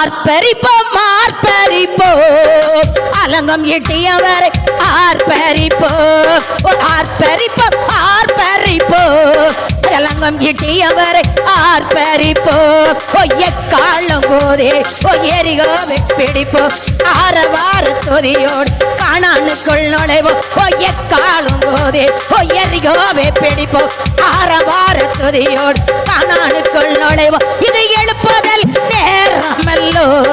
அர்ப்பரிப்போம் ஆர்ப்பரிப்போம். அலங்கம் எட்டியவரை ஆர்ப்பரிப்போம். ஆர்ப்பரிப்போம் ஆர்ப்பரிப்போம். அலங்கம் எட்டியவரை ஆர்ப்பரிப்போம். ஓ எக்காலம் கோதே ஓ எரிகோவை பிடிப்போம். ஆரவார தொதியோடு காணானுக்குள் நுழைவோம். பொய்ய காலும் போதே பொய்யறியோவே பிடிப்போம். ஆரவார துதியோடு காணானுக்குள் நுழைவோம். இது எழுப்புதல் நேரமல்லோ.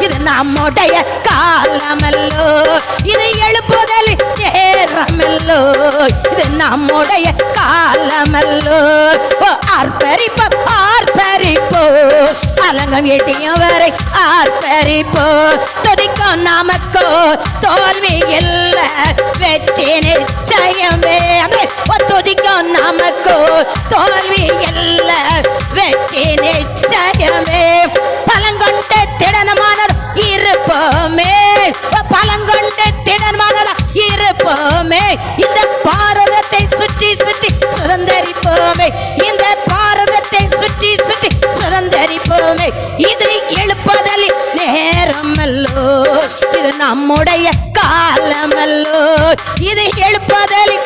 இது நம்முடைய காலமல்லோ. இது எழுப்புதல் நேரமல்லோ. இது நம்முடைய காலமல்லோ. அர்ப்பரிப்ப உலகம் எட்டியும் வரை ஆர்ப்பரிப்போ. துதிக்கும் நமக்கோ. தோல்வி இல்லை. வெற்றி நிச்சயமே. துதிக்கும் நமக்கோ. தோல்வி இல்லை. வெற்றி நிச்சயமே. பலங்கொண்ட திடனமானது இருப்போமே. ஓ, பலங்கொண்ட திடனமானது இருப்போமே. இந்த பால் எழுப்புமே இது எழுப்பதலி நேரமல்லோ. இது நம்முடைய காலமல்லோ. இது எழுப்பதலி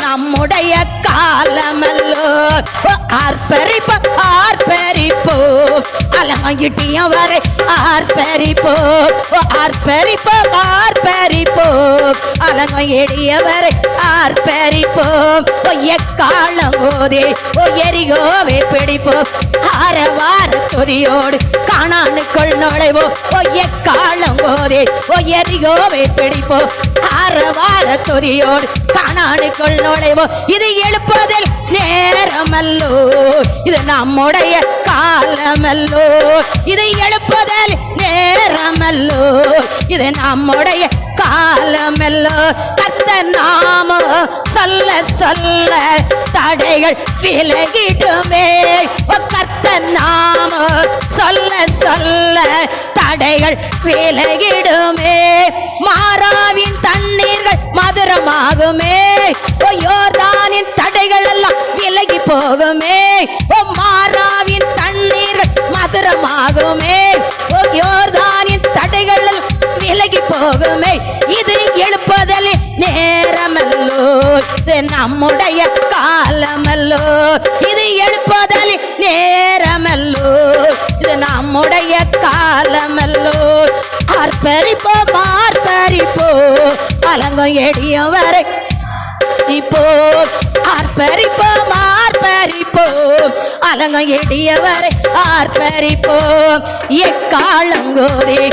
நம்முடைய காலமல்லோ. ஓ, ஆர்ப்பரிப்போ ஆர்ப்பரிப்போ அலங்கிட்டியும் வரை ஆர்ப்பரிப்போ ஓ, ஆர்ப்பரிப்போ ஆர்ப்பரிப்போ. அலங்கம் எடிய வரை ஆர்ப்பரிப்போ. ஓ எக்காலம் போதே ஓ எரிகோவை பிடிப்போ. ஆரவார துதியோடு காணானுக்குள் நுழைவோ. ஓ எக்காலம் போதே ஓ எரிகோவை பிடிப்போ. ஆரவார துதியோடு காணானுக்குள் நுழைவோ. இது எழுப்பதில் நேரமல்லோ. இது நம்முடைய காலமல்லோ. இதை எழுப்புதல் நேரமல்லோ. இது நம்முடைய காலமல்லோ. கத்த நாம சொல்ல சொல்ல தடைகள் விலகிடுமே. ஓ கர்த்த நாம சொல்ல சொல்ல தடைகள் விலகிடுமே. மாறாவின் தண்ணீர்கள் மதுரமாகுமே. ஓ யோர்தானின் தடைகள் எல்லாம் விலகி போகுமே. தண்ணீர்கள் யோர்தானின் தடைகள் விலகி போகுமே. இது எழுப்பதில் நேரமல்லோ. இது நம்முடைய காலமல்லோ. இது எழுப்பதில் நேரமல்லோ. இது நம்முடைய காலமல்லோ. ஆர்ப்பரிப்போ ஆர்ப்பரிப்போ அலங்கம் எடியும் வரை ஆர்ப்பரிப்போம் ஆர்ப்பரிப்போம் ஆர்ப்பரிப்போம். அலங்கம் எடியவரை ஆர்ப்பரிப்போம். எக்காலங்கோதி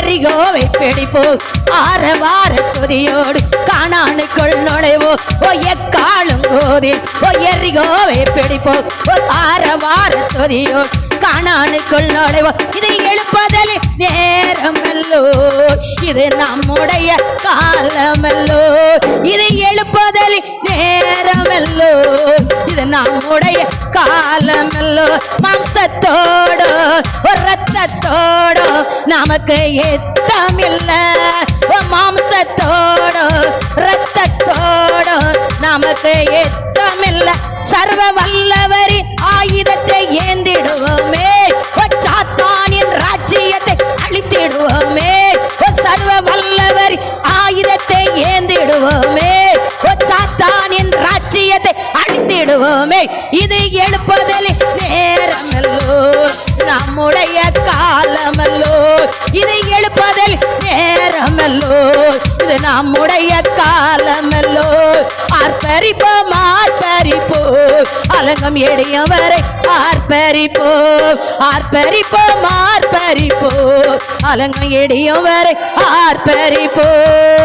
எரிகோவை பிடிப்போம். ஆரவார துதியோடு காணானுக்குள் நுழைவோ ஓ எக்காலங்கோதே ஓ எரிகோவை பிடிப்போம் ஓ ஆரவார துதியோடு காணானுக்குள் நுழைவோ. இது எழுப்பதல் நேரமல்லோ இது நம்முடைய காலமல்லோ. இது எழுப்பதல் நேரமல்லோ இது நம்முடைய காலமல்லோ. மாம்சத்தோடு ஒரு ரத்தத்தோடு நமக்கு எத்தமில்ல. மாம்சத்தோடு நமக்கு எத்தமில்ல சர்வ வல்லவரின் ஆயுதத்தை ஏந்திடுவோமே. சாத்தானின் ராஜ்யத்தை அழித்திடுவோமே. சர்வ வல்லவர் ஆயுதத்தை ஏந்திடுவோமே. சாத்தானின் ராஜ்யத்தை அழித்திடுவோமே. இது எழுப்பதில் நேரமல்லோ நம்முடைய காலமல்லோ. இது எழுப்பதில் நேரமல்லோ. நம்முடைய காலமெல்லோ. ஆர்ப்பரிப்போம் ஆர்ப்பரிப்போம் அலங்கம் எடையவரை ஆர்ப்பரிப்போம் ஆர்ப்பரிப்போம் ஆர்ப்பரிப்போம் அலங்கம் எடையவரை ஆர்ப்பரிப்போம்